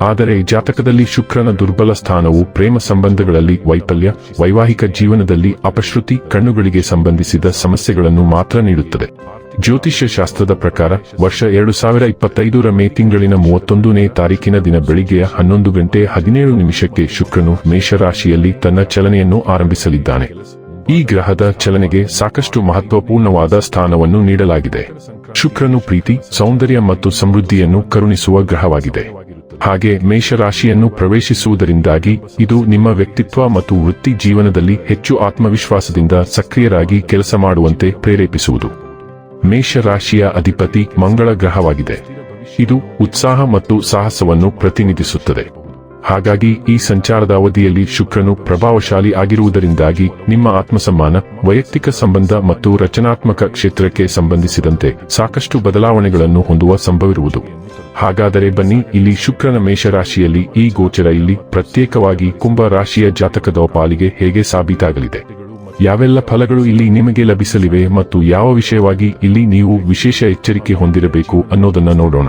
ಆದರೆ ಜಾತಕದಲ್ಲಿ ಶುಕ್ರನ ದುರ್ಬಲ ಸ್ಥಾನವು ಪ್ರೇಮ ಸಂಬಂಧಗಳಲ್ಲಿ ವೈಫಲ್ಯ, ವೈವಾಹಿಕ ಜೀವನದಲ್ಲಿ ಅಪಶ್ರುತಿ, ಕಣ್ಣುಗಳಿಗೆ ಸಂಬಂಧಿಸಿದ ಸಮಸ್ಯೆಗಳನ್ನು ಮಾತ್ರ ನೀಡುತ್ತದೆ. ಜ್ಯೋತಿಷ್ಯ ಶಾಸ್ತ್ರದ ಪ್ರಕಾರ ವರ್ಷ ಎರಡು ಸಾವಿರ ಇಪ್ಪತ್ತೈದರ ಮೇ ತಿಂಗಳಿನ ಮೂವತ್ತೊಂದನೇ ತಾರೀಕಿನ ದಿನ ಬೆಳಿಗ್ಗೆಯ ಹನ್ನೊಂದು ಗಂಟೆ ಹದಿನೇಳು ನಿಮಿಷಕ್ಕೆ ಶುಕ್ರನು ಮೇಷರಾಶಿಯಲ್ಲಿ ತನ್ನ ಚಲನೆಯನ್ನು ಆರಂಭಿಸಲಿದ್ದಾನೆ. ಈ ಗ್ರಹದ ಚಲನೆಗೆ ಸಾಕಷ್ಟು ಮಹತ್ವಪೂರ್ಣವಾದ ಸ್ಥಾನವನ್ನು ನೀಡಲಾಗಿದೆ. ಶುಕ್ರನು ಪ್ರೀತಿ, ಸೌಂದರ್ಯ ಮತ್ತು ಸಮೃದ್ಧಿಯನ್ನು ಕರುಣಿಸುವ ಗ್ರಹವಾಗಿದೆ. ಹಾಗೆ ಮೇಷರಾಶಿಯನ್ನು ಪ್ರವೇಶಿಸುವುದರಿಂದಾಗಿ ಇದು ನಿಮ್ಮ ವ್ಯಕ್ತಿತ್ವ ಮತ್ತು ವೃತ್ತಿ ಜೀವನದಲ್ಲಿ ಹೆಚ್ಚು ಆತ್ಮವಿಶ್ವಾಸದಿಂದ ಸಕ್ರಿಯರಾಗಿ ಕೆಲಸ ಮಾಡುವಂತೆ ಪ್ರೇರೇಪಿಸುವುದು. ಮೇಷರಾಶಿಯ ಅಧಿಪತಿ ಮಂಗಳ ಗ್ರಹವಾಗಿದೆ ಇದು ಉತ್ಸಾಹ ಮತ್ತು ಸಾಹಸವನ್ನು ಪ್ರತಿನಿಧಿಸುತ್ತದೆ. ಹಾಗಾಗಿ ಈ ಸಂಚಾರದ ಅವಧಿಯಲ್ಲಿ ಶುಕ್ರನು ಪ್ರಭಾವಶಾಲಿ ಆಗಿರುವುದರಿಂದಾಗಿ ನಿಮ್ಮ ಆತ್ಮಸಮ್ಮಾನ, ವೈಯಕ್ತಿಕ ಸಂಬಂಧ ಮತ್ತು ರಚನಾತ್ಮಕ ಕ್ಷೇತ್ರಕ್ಕೆ ಸಂಬಂಧಿಸಿದಂತೆ ಸಾಕಷ್ಟು ಬದಲಾವಣೆಗಳನ್ನು ಹೊಂದುವ ಸಂಭವಿರುವುದು ಹಾಗಾದರೆ ಬನ್ನಿ, ಇಲ್ಲಿ ಶುಕ್ರನ ಮೇಷರಾಶಿಯಲ್ಲಿ ಈ ಗೋಚರ ಇಲ್ಲಿ ಪ್ರತ್ಯೇಕವಾಗಿ ಕುಂಭ ರಾಶಿಯ ಜಾತಕದ ಪಾಲಿಗೆ ಹೇಗೆ ಸಾಬೀತಾಗಲಿದೆ? ಯಾವೆಲ್ಲ ಫಲಗಳು ಇಲ್ಲಿ ನಿಮಗೆ ಲಭಿಸಲಿವೆ ಮತ್ತು ಯಾವ ವಿಷಯವಾಗಿ ಇಲ್ಲಿ ನೀವು ವಿಶೇಷ ಎಚ್ಚರಿಕೆ ಹೊಂದಿರಬೇಕು ಅನ್ನೋದನ್ನ ನೋಡೋಣ.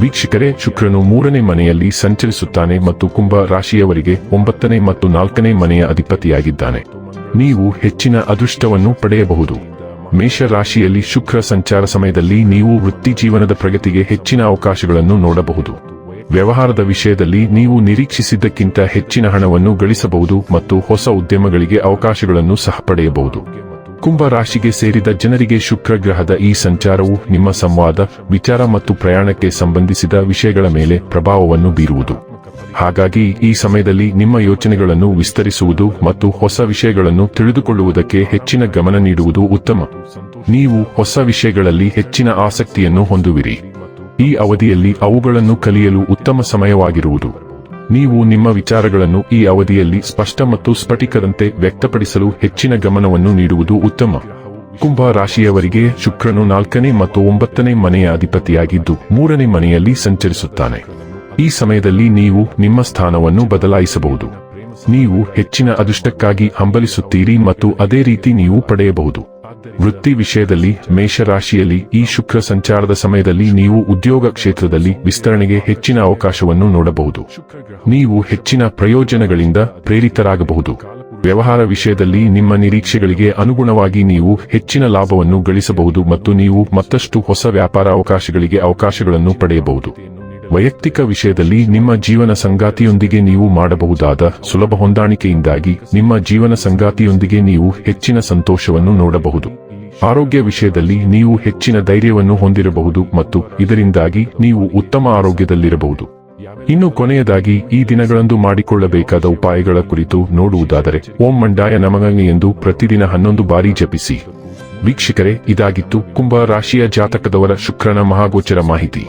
ವೀಕ್ಷಕರೇ, ಶುಕ್ರನು ಮೂರನೇ ಮನೆಯಲ್ಲಿ ಸಂಚರಿಸುತ್ತಾನೆ ಮತ್ತು ಕುಂಭ ರಾಶಿಯವರಿಗೆ ಒಂಬತ್ತನೇ ಮತ್ತು ನಾಲ್ಕನೇ ಮನೆಯ ಅಧಿಪತಿಯಾಗಿದ್ದಾನೆ. ನೀವು ಹೆಚ್ಚಿನ ಅದೃಷ್ಟವನ್ನು ಪಡೆಯಬಹುದು. ಮೇಷ ರಾಶಿಯಲ್ಲಿ ಶುಕ್ರ ಸಂಚಾರ ಸಮಯದಲ್ಲಿ ನೀವು ವೃತ್ತಿ ಜೀವನದ ಪ್ರಗತಿಗೆ ಹೆಚ್ಚಿನ ಅವಕಾಶಗಳನ್ನು ನೋಡಬಹುದು. ವ್ಯವಹಾರದ ವಿಷಯದಲ್ಲಿ ನೀವು ನಿರೀಕ್ಷಿಸಿದ್ದಕ್ಕಿಂತ ಹೆಚ್ಚಿನ ಹಣವನ್ನು ಗಳಿಸಬಹುದು ಮತ್ತು ಹೊಸ ಉದ್ಯಮಗಳಿಗೆ ಅವಕಾಶಗಳನ್ನು ಸಹ ಪಡೆಯಬಹುದು. ಕುಂಭ ರಾಶಿಗೆ ಸೇರಿದ ಜನರಿಗೆ ಶುಕ್ರ ಗ್ರಹದ ಈ ಸಂಚಾರವು ನಿಮ್ಮ ಸಂವಾದ, ವಿಚಾರ ಮತ್ತು ಪ್ರಯಾಣಕ್ಕೆ ಸಂಬಂಧಿಸಿದ ವಿಷಯಗಳ ಮೇಲೆ ಪ್ರಭಾವವನ್ನು ಬೀರುವುದು. ಹಾಗಾಗಿ ಈ ಸಮಯದಲ್ಲಿ ನಿಮ್ಮ ಯೋಚನೆಗಳನ್ನು ವಿಸ್ತರಿಸುವುದು ಮತ್ತು ಹೊಸ ವಿಷಯಗಳನ್ನು ತಿಳಿದುಕೊಳ್ಳುವುದಕ್ಕೆ ಹೆಚ್ಚಿನ ಗಮನ ನೀಡುವುದು ಉತ್ತಮ. ನೀವು ಹೊಸ ವಿಷಯಗಳಲ್ಲಿ ಹೆಚ್ಚಿನ ಆಸಕ್ತಿಯನ್ನು ಹೊಂದುವಿರಿ. ಈ ಅವಧಿಯಲ್ಲಿ ಅವುಗಳನ್ನು ಕಲಿಯಲು ಉತ್ತಮ ಸಮಯವಾಗಿರುವುದು. ನೀವು ನಿಮ್ಮ ವಿಚಾರಗಳನ್ನು ಈ ಅವಧಿಯಲ್ಲಿ ಸ್ಪಷ್ಟ ಮತ್ತು ಸ್ಫಟಿಕದಂತೆ ವ್ಯಕ್ತಪಡಿಸಲು ಹೆಚ್ಚಿನ ಗಮನವನ್ನು ನೀಡುವುದು ಉತ್ತಮ. ಕುಂಭ ರಾಶಿಯವರಿಗೆ ಶುಕ್ರನು ನಾಲ್ಕನೇ ಮತ್ತು ಒಂಬತ್ತನೇ ಮನೆಯ ಅಧಿಪತಿಯಾಗಿದ್ದು, ಮೂರನೇ ಮನೆಯಲ್ಲಿ ಸಂಚರಿಸುತ್ತಾನೆ. ಈ ಸಮಯದಲ್ಲಿ ನೀವು ನಿಮ್ಮ ಸ್ಥಾನವನ್ನು ಬದಲಾಯಿಸಬಹುದು. ನೀವು ಹೆಚ್ಚಿನ ಅದೃಷ್ಟಕ್ಕಾಗಿ ಹಂಬಲಿಸುತ್ತೀರಿ ಮತ್ತು ಅದೇ ರೀತಿ ನೀವು ಪಡೆಯಬಹುದು. ವೃತ್ತಿ ವಿಷಯದಲ್ಲಿ, ಮೇಷರಾಶಿಯಲ್ಲಿ, ಈ ಶುಕ್ರ ಸಂಚಾರದ ಸಮಯದಲ್ಲಿ ನೀವು ಉದ್ಯೋಗ ಕ್ಷೇತ್ರದಲ್ಲಿ ವಿಸ್ತರಣೆಗೆ ಹೆಚ್ಚಿನ ಅವಕಾಶವನ್ನು ನೋಡಬಹುದು. ನೀವು ಹೆಚ್ಚಿನ ಪ್ರಯೋಜನಗಳಿಂದ ಪ್ರೇರಿತರಾಗಬಹುದು. ವ್ಯವಹಾರ ವಿಷಯದಲ್ಲಿ ನಿಮ್ಮ ನಿರೀಕ್ಷೆಗಳಿಗೆ ಅನುಗುಣವಾಗಿ ನೀವು ಹೆಚ್ಚಿನ ಲಾಭವನ್ನು ಗಳಿಸಬಹುದು ಮತ್ತು ನೀವು ಮತ್ತಷ್ಟು ಹೊಸ ವ್ಯಾಪಾರ ಅವಕಾಶಗಳಿಗೆ ಅವಕಾಶಗಳನ್ನು ಪಡೆಯಬಹುದು. ವೈಯಕ್ತಿಕ ವಿಷಯದಲ್ಲಿ ನಿಮ್ಮ ಜೀವನ ಸಂಗಾತಿಯೊಂದಿಗೆ ನೀವು ಮಾಡಬಹುದಾದ ಸುಲಭ ಹೊಂದಾಣಿಕೆಯಿಂದಾಗಿ ನಿಮ್ಮ ಜೀವನ ಸಂಗಾತಿಯೊಂದಿಗೆ ನೀವು ಹೆಚ್ಚಿನ ಸಂತೋಷವನ್ನು ನೋಡಬಹುದು. ಆರೋಗ್ಯ ವಿಷಯದಲ್ಲಿ ನೀವು ಹೆಚ್ಚಿನ ಧೈರ್ಯವನ್ನು ಹೊಂದಿರಬಹುದು ಮತ್ತು ಇದರಿಂದಾಗಿ ನೀವು ಉತ್ತಮ ಆರೋಗ್ಯದಲ್ಲಿರಬಹುದು. ಇನ್ನು ಕೊನೆಯದಾಗಿ, ಈ ದಿನಗಳಂದು ಮಾಡಿಕೊಳ್ಳಬೇಕಾದ ಉಪಾಯಗಳ ಕುರಿತು ನೋಡುವುದಾದರೆ, ಓಂ ಮಂಡಾಯ ನಮಗಂಗೆ ಎಂದು ಪ್ರತಿದಿನ ಹನ್ನೊಂದು ಬಾರಿ ಜಪಿಸಿ. ವೀಕ್ಷಕರೇ, ಇದಾಗಿತ್ತು ಕುಂಭ ರಾಶಿಯ ಜಾತಕದವರ ಶುಕ್ರನ ಮಹಾಗೋಚರ ಮಾಹಿತಿ.